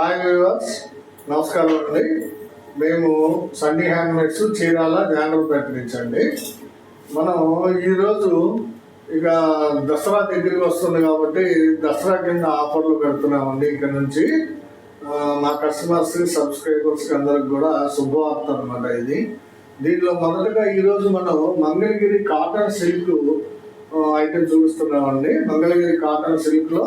Hi viewers నమస్కారం అండి. మేము సన్నీ హ్యాండ్మేడ్స్ చీరాల జానపేట నుంచి అండి. మనం ఈరోజు ఇక దసరా దగ్గరికి వస్తుంది కాబట్టి దసరా కింద ఆఫర్లు పెడుతున్నామండి ఇక్కడ నుంచి. మా కస్టమర్స్ సబ్స్క్రైబర్స్కి అందరికి కూడా శుభవార్త అనమాట ఇది. దీనిలో మొదటగా ఈరోజు మనం మంగళగిరి కాటన్ సిల్క్ ఐటెం చూపిస్తున్నామండి. మంగళగిరి కాటన్ సిల్క్లో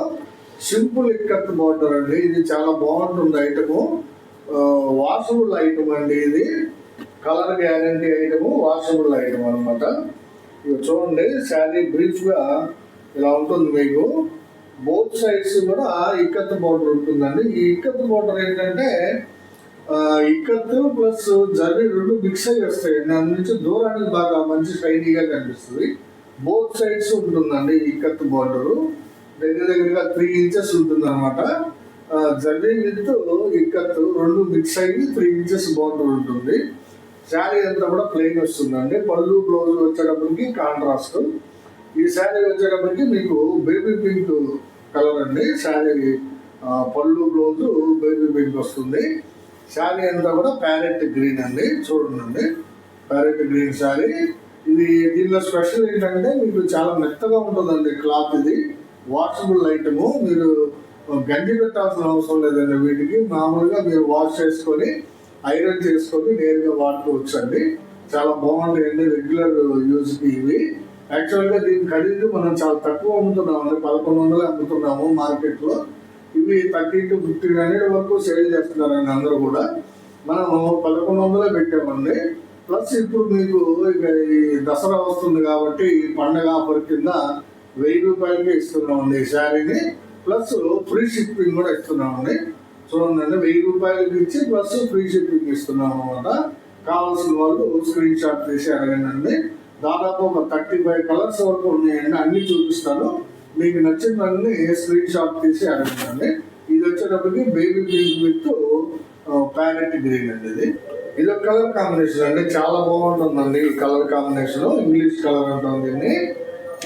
సింపుల్ ఇక్కత్ మోటార్ అండి. ఇది చాలా బాగుంటుంది ఐటము. వాషబుల్ ఐటమ్ అండి ఇది. Colour guarantee item washable item అనమాట ఇక చూడండి శారీ బ్రీఫ్గా ఇలా ఉంటుంది మీకు. బోత్ సైడ్స్ కూడా ఇక్కత్ బోర్డర్ ఉంటుందండి. ఈ ఇక్కత్ బోర్డర్ ఏంటంటే ఇక్కత్ ప్లస్ జర్రీ రెండు మిక్స్ అయ్యి వస్తాయి దాని నుంచి దూరానికి బాగా మంచి షైనీగా కనిపిస్తుంది. బోత్ సైడ్స్ ఉంటుందండి ఇక్కత్ బోర్డరు దగ్గర దగ్గరగా త్రీ ఇంచెస్ ఉంటుంది అనమాట జర్నీ విత్ ఇక్కత్ రెండు మిక్స్ అయ్యి త్రీ ఇంచెస్ బార్డర్ ఉంటుంది. శారీ అంతా కూడా ప్లెయిన్ వస్తుందండి. పళ్ళు బ్లౌజ్ వచ్చేటప్పటికి కాంట్రాస్ట్ ఈ శారీ వచ్చేటప్పటికి మీకు బేబీ పింక్ కలర్ అండి. శారీ పళ్ళు బ్లౌజ్ బేబీ పింక్ వస్తుంది. శారీ అంతా కూడా ప్యారెట్ గ్రీన్ అండి. చూడండి. Parrot green sari. ఇది దీనిలో స్పెషల్ ఏంటంటే మీకు చాలా మెత్తగా ఉంటుందండి క్లాత్ ఇది. వాషబుల్ ఐటము మీరు గంజి పెట్టాల్సిన అవసరం లేదండి వీటికి మామూలుగా మీరు వాష్ చేసుకొని ఐరన్ చేసుకొని నేరుగా వాడుకోవచ్చు అండి చాలా బాగుంటాయండి రెగ్యులర్ యూజ్కి ఇవి. యాక్చువల్గా దీని ఖరీదు మనం చాలా తక్కువ అమ్ముతున్నామండి పదకొండు వందలు అమ్ముతున్నాము మార్కెట్లో. ఇవి థర్టీ టు ఫిఫ్టీన్ హండ్రెడ్ వరకు సేల్ చేస్తున్నారండి అందరూ కూడా. మనము పదకొండు వందలే పెట్టామండి. ప్లస్ ఇప్పుడు మీకు ఇక ఈ దసరా వస్తుంది కాబట్టి ఈ పండగ ఆఫర్ కింద వెయ్యి రూపాయలకి ఇస్తున్నామండి ఈ శారీని. ప్లస్ ఫ్రీ షిప్పింగ్ కూడా ఇస్తున్నామండి. చూడండి వెయ్యి రూపాయలకి ఇచ్చి ప్లస్ ఫ్రీ షిప్పింగ్ ఇస్తున్నాం అనమాట కావాల్సిన వాళ్ళు స్క్రీన్ షాట్ తీసి అడగండి దాదాపు ఒక థర్టీ ఫైవ్ కలర్స్ వరకు ఉన్నాయండి అన్ని చూపిస్తాను. మీకు నచ్చినవన్నీ స్క్రీన్ షాట్ తీసి అడగండి ఇది వచ్చేటప్పటికి baby pink with parrot green అండి ఇది. ఇది ఒక కలర్ కాంబినేషన్ అండి చాలా బాగుంటుందండి ఈ కలర్ కాంబినేషన్ ఇంగ్లీష్ కలర్ అంటుంది దీన్ని.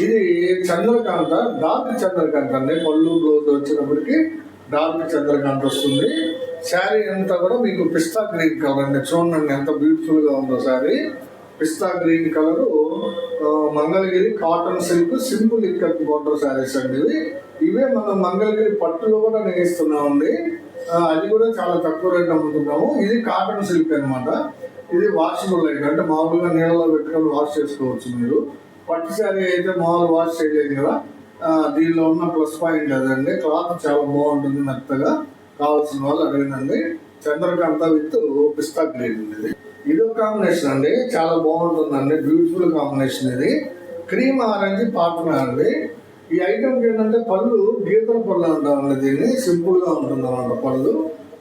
ఇది చంద్రకాంత డార్క్ చంద్రకాంత అండి. పళ్ళు రోజు వచ్చినప్పటికీ డార్క్ చంద్రకాంత వస్తుంది. శారీ అంతా కూడా మీకు పిస్తా గ్రీన్ కలర్ అండి. చూడండి ఎంత బ్యూటిఫుల్గా ఉందో శారీ. పిస్తా green colour Mangalagiri cotton silk simple ikat border saris అండి ఇవి. ఇవే మనం మంగళగిరి పట్టులో కూడా నేస్తున్నామండి అది కూడా చాలా తక్కువ రేట్ అమ్ముతున్నాము. ఇది కాటన్ సిల్క్ అన్నమాట. ఇది వాషబుల్ ఐటమ్ అంటే మామూలుగా నీళ్ళలో పెట్టుకొని వాష్ చేసుకోవచ్చు మీరు. పట్టు శారీ అయితే మామూలు వాష్ చేయలేదు కదా. దీనిలో ఉన్న ప్లస్ పాయింట్ అదండి. క్లాత్ చాలా బాగుంటుంది మెత్తగా. కావాల్సిన వాళ్ళు అడిగినండి చంద్రకాంత విత్ పిస్తా గ్రీన్ ఇది. ఇది ఒక కాంబినేషన్ అండి. చాలా బాగుంటుందండి. బ్యూటిఫుల్ కాంబినేషన్ ఇది. క్రీమ్ ఆరెంజ్ పార్ట్నర్ అండి. ఈ ఐటమ్ ఏంటంటే పళ్ళు గీతల పళ్ళు అంటామండి దీన్ని. సింపుల్గా ఉంటుంది అనమాట పళ్ళు.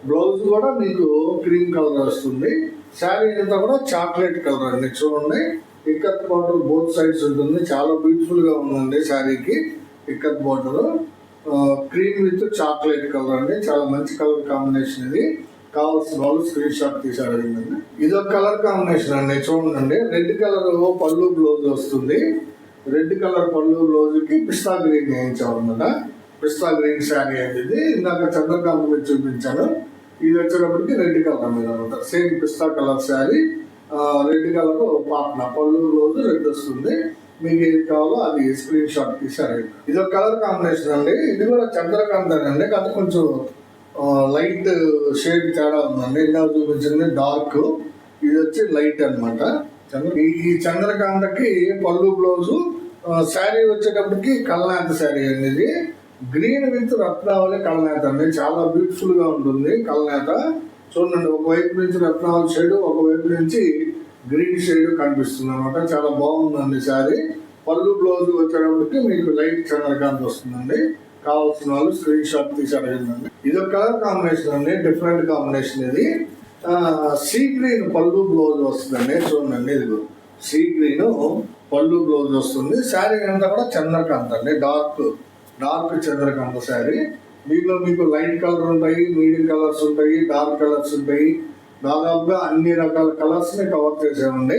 బ్లౌజ్ కూడా మీకు క్రీమ్ కలర్ వస్తుంది. శారీ అంతా కూడా చాక్లెట్ కలర్ అండి. చూడండి. ఇక్కత్ బార్డర్ బోత్ సైడ్స్ ఉంటుంది. చాలా బ్యూటిఫుల్గా ఉందండి శారీకి. Ikat border cream with chocolate colour అండి. చాలా మంచి కలర్ కాంబినేషన్ ఇది. కావాల్సిన వాళ్ళు స్క్రీన్ షాట్ తీసి ఇది ఒక కలర్ కాంబినేషన్ అండి. చూడండి. రెడ్ కలర్ పళ్ళు బ్లౌజ్ వస్తుంది. రెడ్ కలర్ పళ్ళు బ్లౌజ్కి పిస్తా గ్రీన్ వేయించామన్నమాట పిస్తా గ్రీన్ శారీ అనేది ఇది. ఇందాక చంద్రకాంత్ మీద చూపించాను ఇది వచ్చేటప్పటికి రెడ్ కలర్ మీద అనమాట సేమ్ పిస్తా కలర్ శారీ. రెడ్ కలర్ పాపన. పళ్ళు రోజు రెడ్ వస్తుంది. మీకు ఏది కావాలో అది స్క్రీన్ షాట్ తీసి ఇది ఒక కలర్ కాంబినేషన్ అండి. ఇది కూడా చంద్రకాంత అండి. కానీ కొంచెం లైట్ షేడ్ తేడా ఉందండి. ఇంకా చూపించింది డార్క్ ఇది వచ్చి లైట్ అన్నమాట. ఈ- చంద్రకాంతకి పళ్ళు బ్లౌజు శారీ వచ్చేటప్పటికి కళ్ళనాథ శారీ అండి ఇది. గ్రీన్ విత్ రత్నావళి కళ్ళనాథ అండి. చాలా బ్యూటిఫుల్గా ఉంటుంది కళ్ళనాథ చూడండి ఒకవైపు నుంచి రత్నాల షేడ్ ఒకవైపు నుంచి గ్రీన్ షేడ్ కనిపిస్తుంది అనమాట చాలా బాగుందండి శారీ. పళ్ళు బ్లౌజ్ వచ్చేటప్పటికి మీకు లైట్ చంద్రకాంత్ వస్తుందండి. కావాల్సిన వాళ్ళు స్క్రీన్ షాట్ తీసి అడగండి ఇది ఒక కలర్ కాంబినేషన్ అండి డిఫరెంట్ కాంబినేషన్ ఇది. సీ గ్రీన్ పళ్ళు బ్లౌజ్ వస్తుందండి. చూడండి ఇదిగో. సీ గ్రీన్ పళ్ళు బ్లౌజ్ వస్తుంది. శారీ అంతా కూడా చంద్రకాంత్ అండి డార్క్ డార్క్ చంద్రకాంత శారీ. దీనిలో మీకు లైట్ కలర్ ఉంటాయి మీడియం కలర్స్ ఉంటాయి డార్క్ కలర్స్ ఉంటాయి. దాదాపుగా అన్ని రకాల కలర్స్ని కవర్ చేసామండి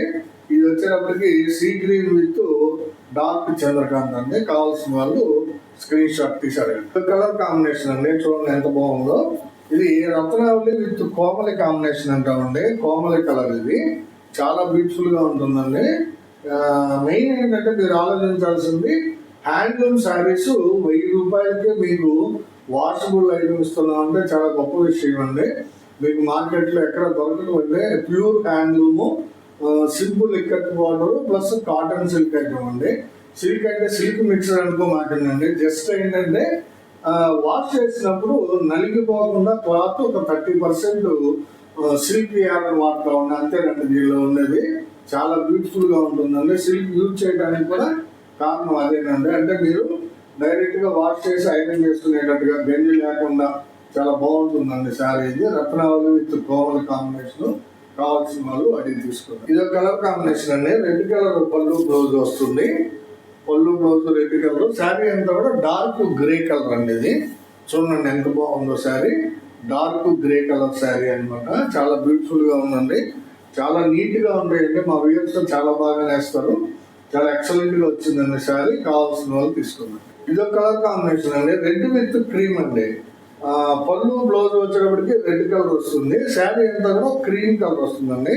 ఇది వచ్చేటప్పటికి సీ గ్రీన్ విత్ డార్క్ చంద్రకాంత్ అండి. కావాల్సిన వాళ్ళు స్క్రీన్ షాట్ తీసారు కలర్ కాంబినేషన్ అండి చూడండి ఎంత బాగుందో. ఇది రత్నావళి విత్ కోమలి కాంబినేషన్ అంటామండి. కోమలి కలర్ ఇది. చాలా బ్యూటిఫుల్గా ఉంటుందండి. మెయిన్ ఏంటంటే మీరు ఆలోచించాల్సింది హ్యాండ్లూమ్ శారీస్ వెయ్యి రూపాయలకే మీకు వాషబుల్ ఐటమ్ ఇస్తున్నాం అంటే చాలా గొప్ప విషయం అండి. మీకు మార్కెట్లో ఎక్కడ దొరకకపోతే pure handloom simple ikat water plus cotton silk item అండి. సిల్క్ అంటే సిల్క్ మిక్సర్ అనుకో మాకండి జస్ట్ ఏంటంటే వాష్ చేసినప్పుడు నలిగిపోకుండా క్లాత్ ఒక థర్టీ పర్సెంట్ సిల్క్ యార్న్ వాడుతూ ఉంది అంతేనండి దీనిలో ఉన్నది చాలా బ్యూటిఫుల్గా ఉంటుందండి. సిల్క్ యూజ్ చేయడానికి కూడా కారణం అదేనండి. అంటే మీరు డైరెక్ట్గా వాష్ చేసి ఐరన్ చేసుకునేటట్టుగా గంజి లేకుండా చాలా బాగుంటుందండి శారీ ఇది రత్నావళి విత్ కోమల కాంబినేషన్ కావాల్సిన వాళ్ళు అడిగి తీసుకుంటారు. ఇది కలర్ కాంబినేషన్ అండి. రెడ్ కలర్ పళ్ళు బ్లౌజ్ వస్తుంది. పళ్ళు బ్లౌజ్ రెడ్ కలర్. శారీ అంతా కూడా డార్క్ గ్రే కలర్ అండి ఇది. చూడండి ఎంత బాగుందో sari. Dark grey colour sari అన్నమాట. చాలా బ్యూటిఫుల్గా ఉందండి. చాలా నీట్గా ఉంటాయండి. మా వ్యూవర్స్ చాలా బాగా నేస్తారు. చాలా ఎక్సలెంట్గా వచ్చిందండి శారీ. కావాల్సిన వాళ్ళు తీసుకున్నారు ఇది ఒక కలర్ కాంబినేషన్ అండి. రెడ్ విత్ క్రీమ్ అండి. ఆ, పళ్ళు బ్లౌజ్ వచ్చేటప్పటికి రెడ్ కలర్ వస్తుంది. శారీ అంతా కూడా క్రీమ్ కలర్ వస్తుందండి.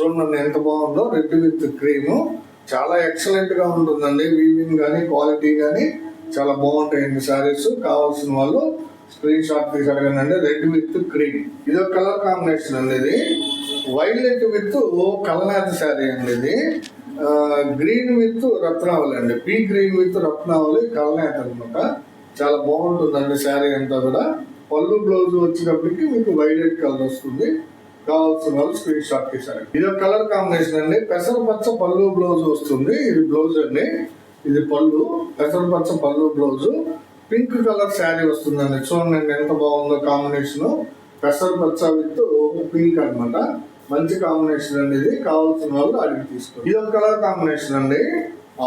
చూడండి ఎంత బాగుందో. Red with cream. చాలా ఎక్సలెంట్గా ఉంటుందండి. వీవింగ్ కానీ క్వాలిటీ కానీ చాలా బాగుంటాయండి శారీస్. కావాల్సిన వాళ్ళు స్క్రీన్ షాట్ తీసి అడగండి రెడ్ విత్ క్రీమ్ ఇది ఒక కలర్ కాంబినేషన్ అండి ఇది. వైలెట్ విత్ కలనాథ శారీ అండి ఇది. గ్రీన్ విత్ రత్నావళి అండి. పీ గ్రీన్ విత్ రత్నావళి కలనాథ్ అనమాట చాలా బాగుంటుందండి శారీ అంతా కూడా. పళ్ళు బ్లౌజ్ వచ్చినప్పటికీ మీకు వైలెట్ కలర్ వస్తుంది. కావాల్సిన వాళ్ళు స్క్రీన్ షాట్ తీసారు ఇది ఒక కలర్ కాంబినేషన్ అండి. పెసరపచ్చ పళ్ళు బ్లౌజ్ వస్తుంది. ఇది బ్లౌజ్ అండి. ఇది పళ్ళు. పెసరపచ్చ పళ్ళు బ్లౌజ్. పింక్ కలర్ శారీ వస్తుందండి. చూడండి ఎంత బాగుందో కాంబినేషన్ పెసరపచ్చ విత్ పింక్ అనమాట మంచి కాంబినేషన్ అండి ఇది. కావాల్సిన వాళ్ళు అడిగి తీసుకోండి. ఇది ఒక కలర్ కాంబినేషన్ అండి.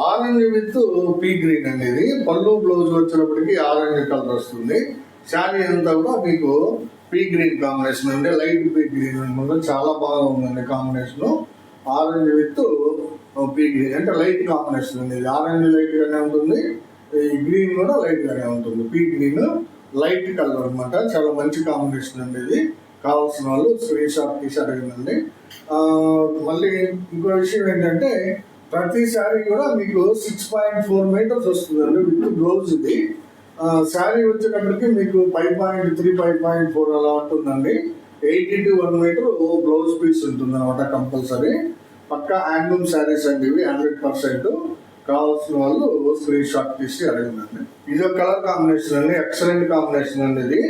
ఆరెంజ్ విత్ పీ గ్రీన్ అండి ఇది. పళ్ళు బ్లౌజ్ వచ్చినప్పటికి ఆరెంజ్ కలర్ వస్తుంది. శారీ అంతా కూడా మీకు పీ గ్రీన్ కాంబినేషన్ అండి. లైట్ పీ గ్రీన్ అనమాట చాలా బాగా ఉందండి combination orange with pea green అంటే లైట్ కాంబినేషన్ అండి ఇది. ఆరెంజ్ లైట్ గానే ఉంటుంది. ఈ గ్రీన్ కూడా లైట్గానే ఉంటుంది. పీ గ్రీన్ లైట్ కలర్ అనమాట చాలా మంచి కాంబినేషన్ అండి ఇది. కావాల్సిన వాళ్ళు స్క్రీన్ షాట్ తీసి అడగండి మళ్ళీ ఇంకో విషయం ఏంటంటే ప్రతిసారి కూడా మీకు సిక్స్ పాయింట్ ఫోర్ మీటర్స్ వస్తుందండి విత్ బ్లౌజ్ ఇది. శారీ వచ్చేటప్పటికి మీకు five point three five point four అలా ఉంటుందండి. Eighty to one metre blouse piece ఉంటుంది అనమాట కంపల్సరీ పక్కా హ్యాండ్లూమ్ శారీస్ అండి ఇవి హండ్రెడ్ పర్సెంట్ కావాల్సిన వాళ్ళు స్క్రీన్ షాట్ తీసి అడగండి ఇది ఒక కలర్ కాంబినేషన్ అండి ఎక్సలెంట్ కాంబినేషన్ అండి ఇది.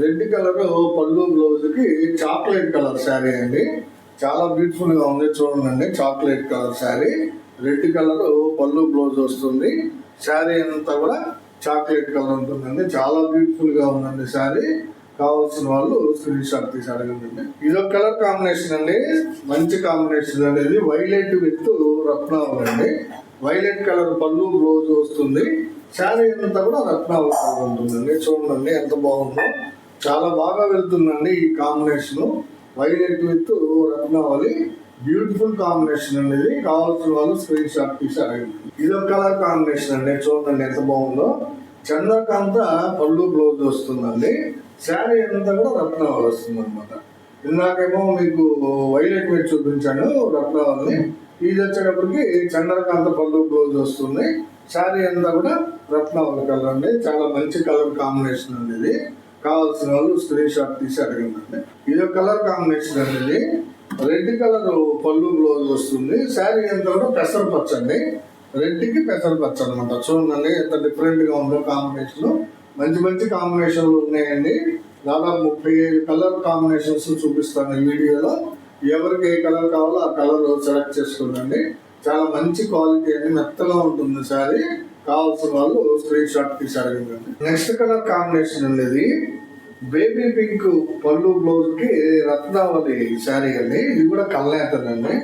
రెడ్ కలర్ పళ్ళు బ్లౌజ్కి చాక్లెట్ కలర్ శారీ అండి. చాలా బ్యూటిఫుల్గా ఉంది చూడండి chocolate colour sari. Red colour పళ్ళు బ్లౌజ్ వస్తుంది. శారీ అంతా కూడా చాక్లెట్ కలర్ ఉంటుందండి. చాలా బ్యూటిఫుల్గా ఉందండి శారీ. కావాల్సిన వాళ్ళు స్క్రీన్ షాట్ తీసి అడగండి. ఇది ఒక కలర్ కాంబినేషన్ అండి మంచి కాంబినేషన్ అనేది వైలెట్ విత్ రత్నావళి అండి. వైలెట్ కలర్ పళ్ళు బ్లోజ్ వస్తుంది. శారీ అంతా కూడా రత్నావళి ఉంటుందండి. చూడండి ఎంత బాగుందో. చాలా బాగా వెళ్తుందండి ఈ కాంబినేషన్. వైలెట్ విత్ రత్నావళి. బ్యూటిఫుల్ కాంబినేషన్ అనేది. కావాల్సిన వాళ్ళు స్క్రీన్ షాట్ తీసి అడగండి. ఇది ఒక కలర్ కాంబినేషన్ అండి. చూడండి ఎంత బాగుందో. చంద్రకాంత పళ్ళు బ్లౌజ్ వస్తుందండి. శారీ అంతా కూడా రత్నావళి వస్తుంది అనమాట ఇందాకేమో మీకు వైలెట్ మీద చూపించాను రత్నావళిని. ఇది వచ్చేటప్పటికి చంద్రకాంత పళ్ళు బ్లౌజ్ వస్తుంది. శారీ అంతా కూడా రత్నావళి కలర్ అండి. చాలా మంచి కలర్ కాంబినేషన్ అండి ఇది. కావాల్సిన వాళ్ళు స్క్రీన్ షాట్ తీసి అడగండి. ఇది ఒక కలర్ కాంబినేషన్ అండి ఇది. రెడ్ కలర్ పళ్ళు బ్లౌజ్ వస్తుంది. శారీ అంతా కూడా పెసరపచ్చ అండి. రెడ్కి పెసర అనమాట చూడండి ఎంత డిఫరెంట్గా ఉందో కాంబినేషన్ మంచి మంచి కాంబినేషన్లు ఉన్నాయండి. దాదాపు ముప్పై ఐదు కలర్ కాంబినేషన్స్ చూపిస్తాను ఈ వీడియోలో. ఎవరికి ఏ కలర్ కావాలో ఆ కలర్ సెలెక్ట్ చేసుకోండి. చాలా మంచి క్వాలిటీ అండి మెత్తగా ఉంటుంది శారీ. కావాల్సిన వాళ్ళు స్క్రీన్ షాట్ తీసి నెక్స్ట్ కలర్ కాంబినేషన్ ఉండేది. బేబీ పింక్ పళ్ళు బ్లౌజ్కి రత్నావళి శారీ అండి. ఇది కూడా కళ్ళేతనండి.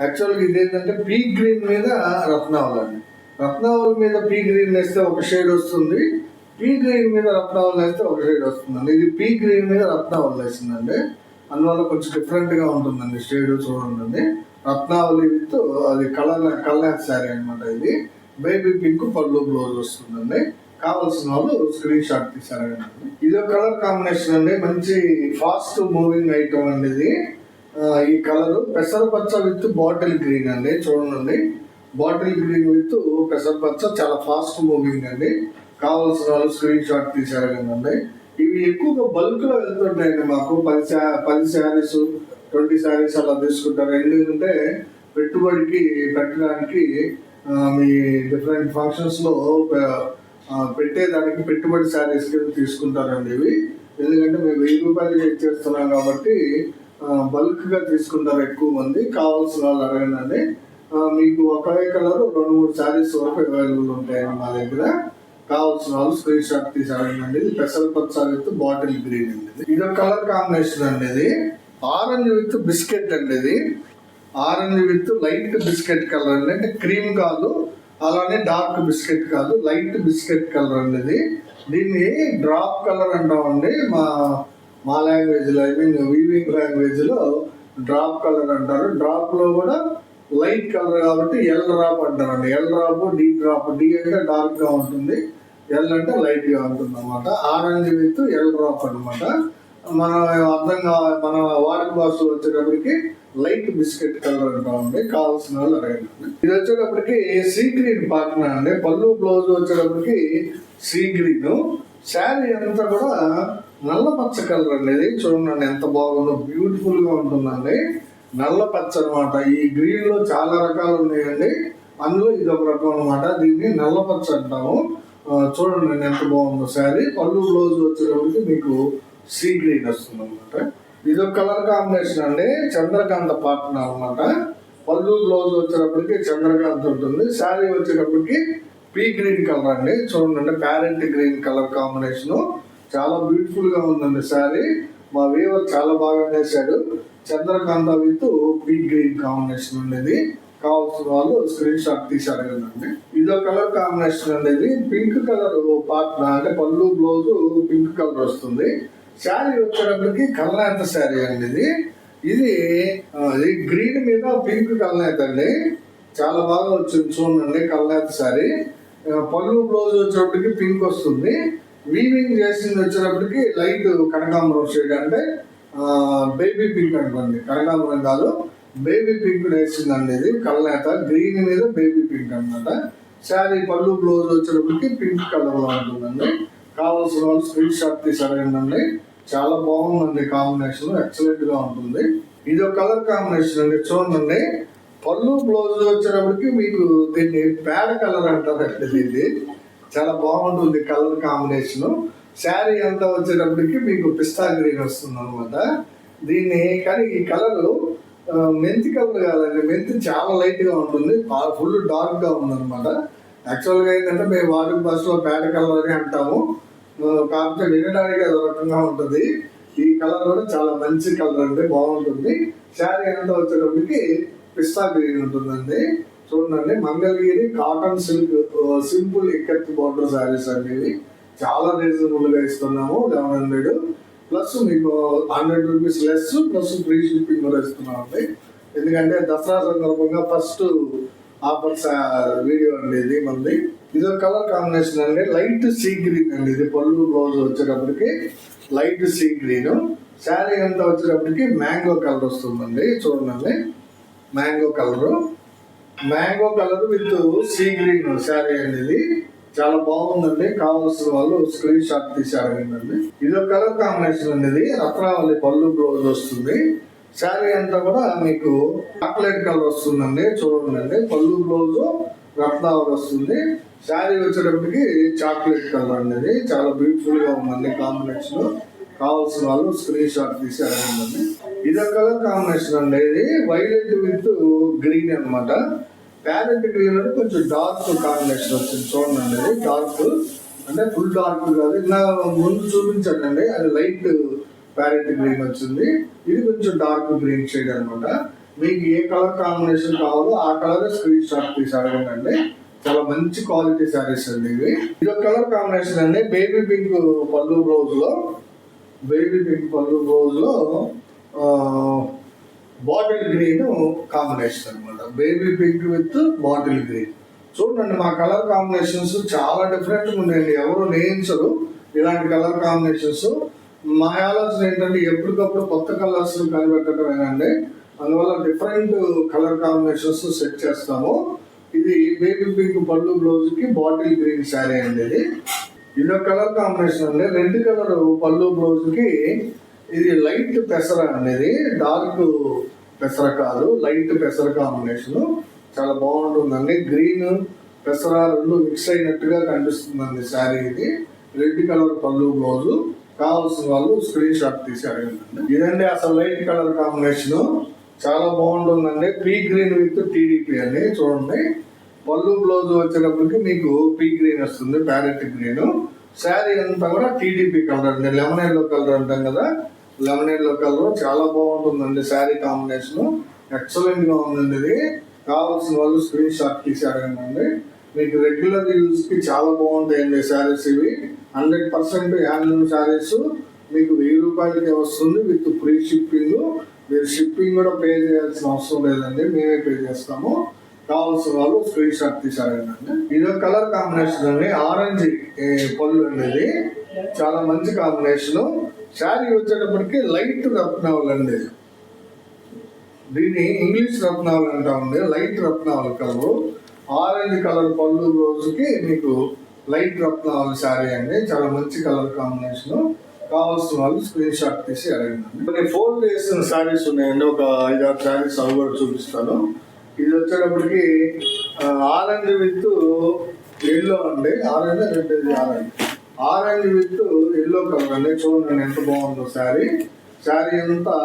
యాక్చువల్గా ఇది ఏంటంటే పీ గ్రీన్ మీద రత్నావళి అండి. రత్నావళి మీద పీ గ్రీన్ వేస్తే ఒక షేడ్ వస్తుంది. పీ గ్రీన్ మీద రత్నావళి వేస్తే ఒక షేడ్ వస్తుందండి. ఇది పీ గ్రీన్ మీద రత్నావళి వేసిందండి. అందువల్ల కొంచెం డిఫరెంట్గా ఉంటుందండి షేడ్ చూడండి. రత్నావళి విత్ అది కలర్ కలర్ శారీ అనమాట ఇది. బేబీ పింక్ పళ్ళు బ్లౌజ్ వస్తుందండి. కావాల్సిన వాళ్ళు స్క్రీన్ షాట్ తీసారండి ఇది కలర్ కాంబినేషన్ అండి. మంచి ఫాస్ట్ మూవింగ్ ఐటమ్ అండి ఇది. ఈ కలర్ పెసరపచ్చ విత్ బాటిల్ గ్రీన్ అండి. చూడండి. బాటిల్ గ్రీన్ విత్ పెసరపచ్చ చాలా ఫాస్ట్ మూవింగ్ అండి. కావాల్సిన వాళ్ళు స్క్రీన్ షాట్ తీసారండి ఇవి ఎక్కువగా బల్క్లో వెళ్తుంటాయండి మాకు. పది శా- పది శారీస్ ట్వంటీ శారీస్ అలా తీసుకుంటారు. ఎందుకంటే పెట్టుబడికి పెట్టడానికి మీ డిఫరెంట్ ఫంక్షన్స్లో పెట్టేదానికి పెట్టుబడి శారీస్ కింద తీసుకుంటారండి ఇవి. ఎందుకంటే మేము వెయ్యి రూపాయలు చేస్తున్నాం కాబట్టి బల్క్గా తీసుకుంటారు ఎక్కువ మంది. కావాల్సిన వాళ్ళు అడగండి. మీకు ఒకే కలర్ రెండు మూడు శారీస్ వరకు అవైలబుల్ ఉంటాయండి మా దగ్గర. కావాల్సిన వాళ్ళు స్క్రీన్ షాట్ తీసి అడగండి ఇది పెసల్ పచ్చ విత్ బాటిల్ గ్రీన్ అండి ఇది. కలర్ కాంబినేషన్ అండి ఇది ఆరెంజ్ విత్ బిస్కెట్ అండి ఇది orange with light biscuit colour అండి అంటే క్రీమ్ కాదు. అలానే డార్క్ బిస్కెట్ కాదు. లైట్ బిస్కెట్ కలర్ అండి ఇది దీన్ని డ్రాప్ కలర్ అంటామండి మా మా లాంగ్వేజ్లో ఐ మీన్ వీవింగ్ లాంగ్వేజ్లో డ్రాప్ కలర్ అంటారు. డ్రాప్లో కూడా లైట్ కలర్ కాబట్టి ఎల్ డ్రాప్ అంటారండి. L drop D drop D అంటే డార్క్గా ఉంటుంది. ఎల్ అంటే లైట్గా ఉంటుంది అనమాట ఆరెంజ్ విత్ ఎల్ డ్రాప్ అన్నమాట. మన అర్థంగా మన వాటర్ బాస్ వచ్చేటప్పటికి లైట్ బిస్కెట్ కలర్ అంటామండి కావాల్సిన వాళ్ళు అడగండి. ఇది వచ్చేటప్పటికి సీ గ్రీన్ పార్ట్నర్ అండి. పళ్ళు బ్లౌజ్ వచ్చేటప్పటికి సీ గ్రీన్ శారీ అంతా కూడా నల్ల పచ్చ కలర్ అండి. ఇది చూడండి ఎంత బాగుందో. బ్యూటిఫుల్గా ఉంటుందండి. నల్ల పచ్చ అనమాట ఈ గ్రీన్లో చాలా రకాలు ఉన్నాయండి. అందులో ఇది ఒక రకం అనమాట దీన్ని నల్ల పచ్చ అంటాము. చూడండి చూడండి ఎంత బాగుందో శారీ. పళ్ళు బ్లౌజ్ వచ్చేటప్పటికి మీకు సీ గ్రీన్ వస్తుంది అనమాట ఇది ఒక కలర్ కాంబినేషన్ అండి. చంద్రకాంత పాటన అనమాట పళ్ళు బ్లౌజ్ వచ్చేటప్పటికి చంద్రకాంత్ ఉంటుంది. శారీ వచ్చేటప్పటికి పీ గ్రీన్ కలర్ అండి. చూడండి అంటే ప్యారెంట్ గ్రీన్ కలర్ కాంబినేషన్. చాలా బ్యూటిఫుల్గా ఉందండి శారీ. మా వీవర్ చాలా బాగా చేశాడు చంద్రకాంత విత్ పీ గ్రీన్ కాంబినేషన్ ఉండేది. కావాల్సిన వాళ్ళు స్క్రీన్ షాట్ తీసి అడగండి ఇదో కలర్ కాంబినేషన్ అనేది పింక్ కలర్ పార్ట్ అంటే పళ్ళు బ్లౌజ్ పింక్ కలర్ వస్తుంది. శారీ వచ్చేటప్పటికి కల్నాత శారీ అండి ఇది. ఇది గ్రీన్ మీద పింక్ కల్నాత అండి. చాలా బాగా వచ్చింది చూడండి కల్నాత శారీ. పళ్ళు బ్లౌజ్ వచ్చేటప్పటికి పింక్ వస్తుంది. వీవింగ్ చేసింది వచ్చేటప్పటికి లైట్ కనకాంబరం షేడ్ అంటే బేబీ పింక్ అనుకోండి కనకాంబరం కాదు. బేబీ పింక్ వేసిందండి ఇది కళ్ళనేత గ్రీన్ మీద బేబీ పింక్ అన్నమాట. శారీ పళ్ళు బ్లౌజ్ వచ్చేటప్పటికి పింక్ కలర్లో ఉంటుందండి. కావాల్సిన వాళ్ళు స్క్రీన్ షాట్ తీసారండి చాలా బాగుందండి కాంబినేషన్ ఎక్సలెంట్గా ఉంటుంది. ఇది ఒక కలర్ కాంబినేషన్ అండి. చూడండి పళ్ళు బ్లౌజ్ వచ్చేటప్పటికి మీకు దీన్ని ప్యాడ్ కలర్ అంటారండి ఇది చాలా బాగుంటుంది కలర్ కాంబినేషన్ శారీ అంతా వచ్చేటప్పటికి మీకు పిస్తా గ్రీన్ వస్తుంది అనమాట దీన్ని కానీ ఈ కలర్లు మెంతి కలర్ కాదండి. మెంతి చాలా లైట్గా ఉంటుంది. ఫుల్ డార్క్గా ఉందన్నమాట. యాక్చువల్గా ఏంటంటే మేము వాటర్ బస్లో కలర్ అని అంటాము కాకపోతే వినడానికి అది రకంగా ఉంటుంది. ఈ కలర్ కూడా చాలా మంచి కలర్ అండి. బాగుంటుంది. శారీ అంతా వచ్చేటప్పటికి పిస్తా గ్రీన్ ఉంటుందండి. చూడండి Mangalagiri cotton silk simple ikat border saris అనేవి చాలా రీజనబుల్గా ఇస్తున్నాము లెవెన్ హండ్రెడ్ ప్లస్ మీకు hundred rupees less plus free shipping కూడా ఇస్తున్నాం అండి ఎందుకంటే దసరా సందర్భంగా ఫస్ట్ ఆఫర్స్ వీడియో అండి ఇది మంది ఇది ఒక కలర్ కాంబినేషన్ అండి. లైట్ సీ గ్రీన్ అండి. ఇది పళ్ళు బ్లౌజ్ వచ్చేటప్పటికి లైట్ సీ గ్రీన్ శారీ అంతా వచ్చేటప్పటికి మ్యాంగో కలర్ వస్తుందండి. చూడండి. Mango colour mango colour with sea green sari అండి ఇది. చాలా బాగుందండి. కావాల్సిన వాళ్ళు స్క్రీన్ షాట్ తీసి అడగండి ఇది ఒక కలర్ కాంబినేషన్ అనేది రత్నావళి పళ్ళు బ్లౌజ్ వస్తుంది శారీ అంతా కూడా మీకు చాక్లెట్ కలర్ వస్తుందండి. చూడండి పళ్ళు బ్లౌజ్ రత్నావళి వస్తుంది. శారీ వచ్చేటప్పటికి చాక్లెట్ కలర్ అనేది చాలా బ్యూటిఫుల్గా ఉందండి కాంబినేషన్ కావాల్సిన వాళ్ళు స్క్రీన్ షాట్ తీసి అడగండి ఇది ఒక కలర్ కాంబినేషన్ అండి ఇది వైలెట్ విత్ గ్రీన్ అన్నమాట. ప్యారెంట్ గ్రీన్ అంటే కొంచెం డార్క్ కాంబినేషన్ వచ్చింది. చూడండి ఇది డార్క్ అంటే ఫుల్ డార్క్ కాదు. ఇలా ముందు చూపించండి అండి అది లైట్ ప్యారెంట్ గ్రీన్ వచ్చింది. ఇది కొంచెం డార్క్ గ్రీన్ షేడ్ అనమాట మీకు ఏ కలర్ కాంబినేషన్ కావాలో ఆ కలర్ స్క్రీన్ షాట్ తీసి అడగండి చాలా మంచి క్వాలిటీ శారీస్ అండి ఇవి. ఇది ఒక కలర్ కాంబినేషన్ అండి బేబీ పింక్ పళ్ళు బ్లౌజ్లో. బేబీ పింక్ పళ్ళు బ్లౌజ్లో బాటిల్ గ్రీన్ కాంబినేషన్ అనమాట baby pink with bottle green. చూడండి మా కలర్ కాంబినేషన్స్ చాలా డిఫరెంట్గా ఉన్నాయండి. ఎవరు నేయించరు ఇలాంటి కలర్ కాంబినేషన్స్. మా ఆలోచన ఏంటంటే ఎప్పటికప్పుడు కొత్త కలర్స్ కనిపెట్టడమేనండి అందువల్ల డిఫరెంట్ కలర్ కాంబినేషన్స్ సెట్ చేస్తాము. ఇది బేబీ పింక్ పళ్ళు బ్లౌజ్కి బాటిల్ గ్రీన్ శారీ అండి ఇది. ఇదొక కలర్ కాంబినేషన్ అండి. రెడ్ కలర్ పళ్ళు బ్లౌజ్కి ఇది లైట్ పెసర అనేది డార్క్ పెసర కాదు లైట్ పెసర కాంబినేషన్. చాలా బాగుంటుందండి. గ్రీన్ పెసర రెండు మిక్స్ అయినట్టుగా కనిపిస్తుందండి శారీ ఇది. రెడ్ కలర్ పళ్ళు బ్లౌజు. కావాల్సిన వాళ్ళు స్క్రీన్ షాట్ తీసి అడగండి. ఇదండి అసలు లైట్ కలర్ కాంబినేషన్. చాలా బాగుంటుందండి. పీ గ్రీన్ విత్ టీడీపీ అండి. చూడండి. పళ్ళు బ్లౌజ్ వచ్చేటప్పటికి మీకు పీ గ్రీన్ వస్తుంది ప్యారెట్ గ్రీన్. శారీ అంతా కూడా టీడీపీ కలర్ అండి. లెమన్ ఎల్లో కలర్ అంటాం కదా. లెమన్ ఎల్లో కలర్ చాలా బాగుంటుందండి శారీ కాంబినేషన్. ఎక్సలెంట్గా ఉందండి ఇది. కావాల్సిన వాళ్ళు స్క్రీన్ షాట్ తీసి అడగండి. మీకు రెగ్యులర్ యూజ్కి చాలా బాగుంటాయండి శారీస్ ఇవి. Hundred percent handloom saris. మీకు వెయ్యి రూపాయలకి వస్తుంది విత్ ఫ్రీ షిప్పింగ్ మీరు షిప్పింగ్ కూడా పే చేయాల్సిన అవసరం లేదండి. మేమే పే చేస్తాము. కావాల్సిన వాళ్ళు స్క్రీన్ షాట్ తీసారండి ఇది ఒక కలర్ కాంబినేషన్ అండి ఆరెంజ్ పళ్ళు అనేది చాలా మంచి కాంబినేషన్ శారీ వచ్చేటప్పటికి లైట్ రత్నావల్ అండి. దీన్ని ఇంగ్లీష్ రత్నావళి అంటామండి లైట్ రత్నావళి కలర్. ఆరెంజ్ కలర్ పళ్ళు రోజుకి మీకు లైట్ రత్నావళి శారీ అండి. చాలా మంచి కలర్ కాంబినేషన్. కావాల్సిన వాళ్ళు స్క్రీన్ షాట్ తీసి అడగండి. కొన్ని ఫోల్డ్ చేసిన శారీస్ ఉన్నాయండి. ఒక ఐదారు శారీస్ అవి కూడా చూపిస్తాను. ఇది వచ్చేటప్పటికి ఆరెంజ్ విత్ ఎల్లో అండి. Orange red orange. Orange with yellow colour అండి. చూడండి ఎంత బాగుందో శారీ. శారీ అంతా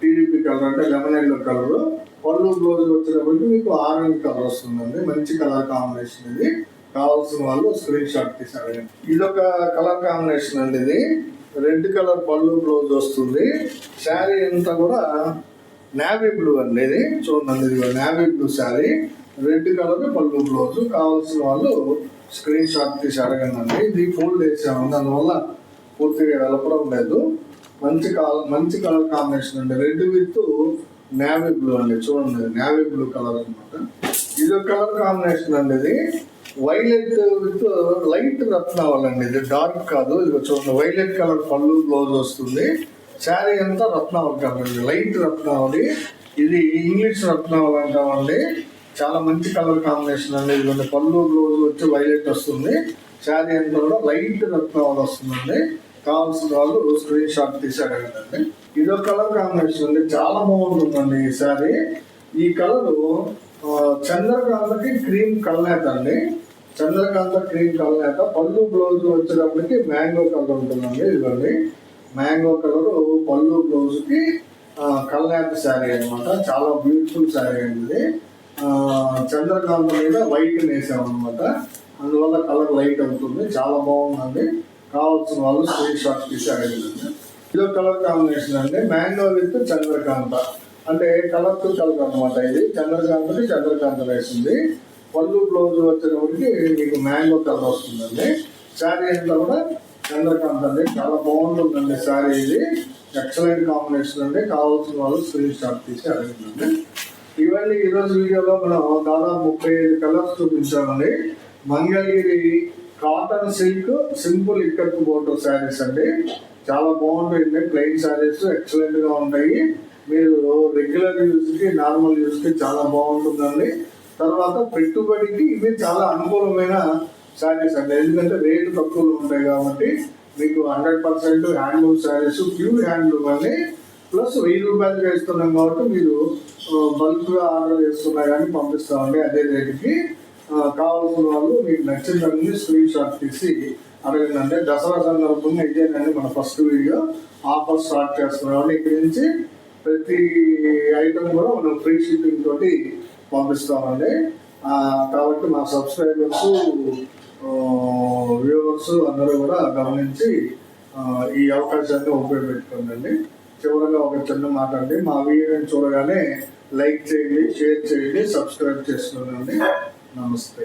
టీడీపీ కలర్ అంటే లెమన్ ఎల్లో కలర్. పళ్ళు బ్లౌజ్ వచ్చేటప్పటికి మీకు ఆరెంజ్ కలర్ వస్తుందండి. మంచి కలర్ కాంబినేషన్ ఇది. కావాల్సిన వాళ్ళు స్క్రీన్ షాట్ తీసారు ఇది ఒక కలర్ కాంబినేషన్ అండి ఇది. రెడ్ కలర్ పళ్ళు బ్లౌజ్ వస్తుంది. శారీ అంతా కూడా నావీ బ్లూ అండి ఇది. చూడండి ఇది navy blue sari. Red colour పళ్ళు బ్లౌజ్. కావాల్సిన వాళ్ళు స్క్రీన్ షాట్ తీసి అడగండి. ఇది ఫోల్డ్ వేసాము దానివల్ల పూర్తిగా వెలపడం లేదు. మంచి కలర్ మంచి కలర్ కాంబినేషన్ అండి. రెడ్ విత్ నేవీ బ్లూ అండి. చూడండి నేవీ బ్లూ కలర్ అనమాట ఇది ఒక కలర్ కాంబినేషన్ అండి ఇది. వైలెట్ విత్ లైట్ రత్నావళి అండి ఇది. డార్క్ కాదు. ఇది చూడండి వైలెట్ కలర్ పళ్ళు బ్లౌజ్ వస్తుంది. శారీ అంతా రత్నావళి కలర్ అండి. లైట్ రత్నావళి. ఇది ఇంగ్లీష్ రత్నావళి అంటామండి. చాలా మంచి కలర్ కాంబినేషన్ అండి. ఇది పళ్ళు బ్లౌజ్ వచ్చి వైలెట్ వస్తుంది. శారీ అంతా కూడా లైట్ రత్నావళి వస్తుందండి. కావాల్సిన వాళ్ళు స్క్రీన్ షాట్ తీసాడండి ఇదో ఇది ఒక కలర్ కాంబినేషన్ అండి. చాలా బాగుంటుందండి ఈ శారీ. ఈ కలర్ చంద్రకాంతకి క్రీమ్ కల్నేత అండి. చంద్రకాంత క్రీమ్ కల్నేత పళ్ళు బ్లౌజ్ వచ్చేటప్పటికి మ్యాంగో కలర్ ఉంటుందండి. ఇదిగోండి మ్యాంగో కలర్ పళ్ళు బ్లౌజ్కి కల్నేత శారీ అనమాట చాలా బ్యూటిఫుల్ శారీ అండి చంద్రకాంత మీద వైట్ వేసామన్నమాట అందువల్ల కలర్ లైట్ అవుతుంది. చాలా బాగుందండి. కావాల్సిన వాళ్ళు స్క్రీన్ షాట్ తీసి అడగండి. ఇది కలర్ కాంబినేషన్ అండి. మ్యాంగో విత్ చంద్రకాంత. అంటే కలర్ టు కలర్ అనమాట ఇది. చంద్రకాంతని చంద్రకాంత వేసింది. పళ్ళు బ్లౌజ్ వచ్చేటప్పటికి మీకు మ్యాంగో కలర్ వస్తుందండి. శారీ అంతా కూడా చంద్రకాంత్ అండి. చాలా బాగుంటుందండి శారీ ఇది. ఎక్సలెంట్ కాంబినేషన్ అండి. కావాల్సిన వాళ్ళు స్క్రీన్ షాట్ తీసి అడగండి. ఇవన్నీ ఈరోజు వీడియోలో మనం దాదాపు ముప్పై ఐదు colours చూపించామండి Mangalagiri cotton silk simple ikat border saris అండి. చాలా బాగుంటుంది ప్లెయిన్ శారీస్ ఎక్సలెంట్గా ఉంటాయి. మీరు రెగ్యులర్ యూజ్కి నార్మల్ యూజ్కి చాలా బాగుంటుందండి. తర్వాత పెట్టుబడికి ఇవి చాలా అనుకూలమైన శారీస్ అండి. ఎందుకంటే రేటు తక్కువలో ఉంటాయి కాబట్టి మీకు hundred percent handloom saris pure handloom అండి. ప్లస్ వెయ్యి రూపాయలు వేస్తున్నాం కాబట్టి మీరు బల్క్గా ఆర్డర్ చేస్తున్నా కానీ పంపిస్తామండి. అదే రేటుకి కావాల్సిన వాళ్ళు మీకు నచ్చిందని స్క్రీన్ షాట్ తీసి అడగండి. దసరా సందర్భంగా ఇదేనండి మన ఫస్ట్ వీడియో ఆఫర్ స్టార్ట్ చేస్తున్నాం. ఇక్కడి నుంచి ప్రతి ఐటమ్ కూడా మనం ఫ్రీ షిప్పింగ్ తోటి పంపిస్తామండి. కాబట్టి మా సబ్స్క్రైబర్స్ వ్యూవర్స్ అందరూ కూడా గమనించి ఈ అవకాశాన్ని ఉపయోగపెట్టుకోండి చివరగా ఒక చిన్న మాట అండి మా వీడియోని చూడగానే లైక్ చేయండి షేర్ చేయండి సబ్స్క్రైబ్ చేసుకోండి. నమస్తే.